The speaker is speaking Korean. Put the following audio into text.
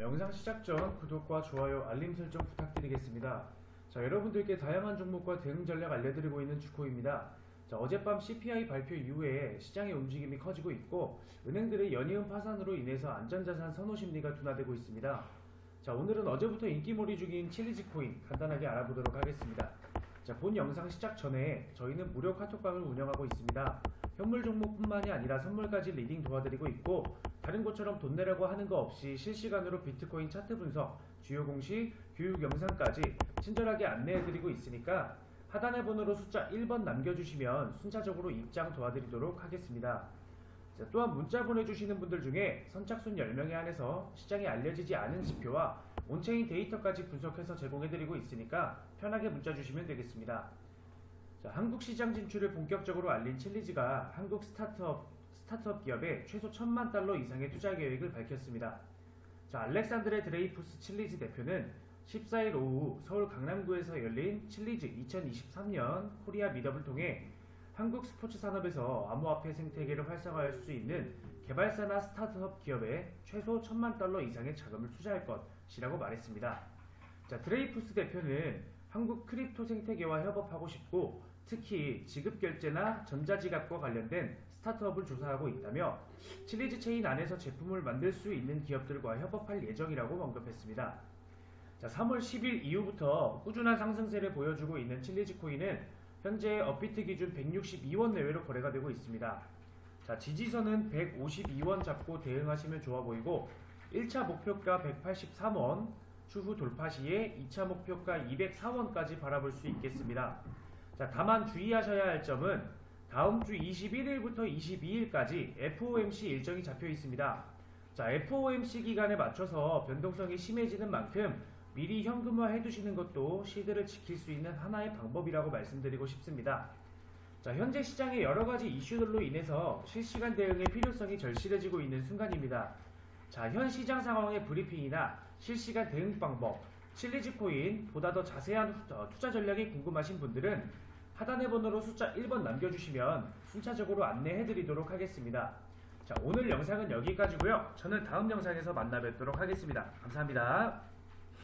영상 시작 전 구독과 좋아요, 알림 설정 부탁드리겠습니다. 자, 여러분들께 다양한 종목과 대응 전략 알려드리고 있는 주코입니다. 자, 어젯밤 CPI 발표 이후에 시장의 움직임이 커지고 있고 은행들의 연이은 파산으로 인해서 안전자산 선호 심리가 둔화되고 있습니다. 자, 오늘은 어제부터 인기몰이 중인 칠리지 코인 간단하게 알아보도록 하겠습니다. 자, 본 영상 시작 전에 저희는 무료 카톡방을 운영하고 있습니다. 현물 종목뿐만이 아니라 선물까지 리딩 도와드리고 있고 다른 곳처럼 돈 내라고 하는 거 없이 실시간으로 비트코인 차트 분석, 주요 공시, 교육 영상까지 친절하게 안내해드리고 있으니까 하단의 번호로 숫자 1번 남겨주시면 순차적으로 입장 도와드리도록 하겠습니다. 자, 또한 문자 보내주시는 분들 중에 선착순 10명에 한해서 시장에 알려지지 않은 지표와 온체인 데이터까지 분석해서 제공해드리고 있으니까 편하게 문자 주시면 되겠습니다. 자, 한국 시장 진출을 본격적으로 알린 칠리지가 한국 스타트업, 스타트업 기업에 최소 천만 달러 이상의 투자 계획을 밝혔습니다. 자, 알렉산드레 드레이푸스 칠리지 대표는 14일 오후 서울 강남구에서 열린 칠리즈 2023년 코리아 미덥을 통해 한국 스포츠 산업에서 암호화폐 생태계를 활성화할 수 있는 개발사나 스타트업 기업에 최소 천만 달러 이상의 자금을 투자할 것이라고 말했습니다. 자, 드레이푸스 대표는 한국 크립토 생태계와 협업하고 싶고 특히 지급 결제나 전자지갑과 관련된 스타트업을 조사하고 있다며 칠리즈 체인 안에서 제품을 만들 수 있는 기업들과 협업할 예정이라고 언급했습니다. 자, 3월 10일 이후부터 꾸준한 상승세를 보여주고 있는 칠리지 코인은 현재 업비트 기준 162원 내외로 거래가 되고 있습니다. 자, 지지선은 152원 잡고 대응하시면 좋아 보이고 1차 목표가 183원, 추후 돌파 시에 2차 목표가 204원까지 바라볼 수 있겠습니다. 자, 다만 주의하셔야 할 점은 다음 주 21일부터 22일까지 FOMC 일정이 잡혀 있습니다. 자, FOMC 기간에 맞춰서 변동성이 심해지는 만큼 미리 현금화 해두시는 것도 시드를 지킬 수 있는 하나의 방법이라고 말씀드리고 싶습니다. 자, 현재 시장의 여러 가지 이슈들로 인해서 실시간 대응의 필요성이 절실해지고 있는 순간입니다. 자, 현 시장 상황의 브리핑이나 실시간 대응 방법, 칠리지 코인 보다 더 자세한 후- 어, 투자 전략이 궁금하신 분들은 하단의 번호로 숫자 1번 남겨주시면 순차적으로 안내해드리도록 하겠습니다. 자, 오늘 영상은 여기까지고요. 저는 다음 영상에서 만나 뵙도록 하겠습니다. 감사합니다.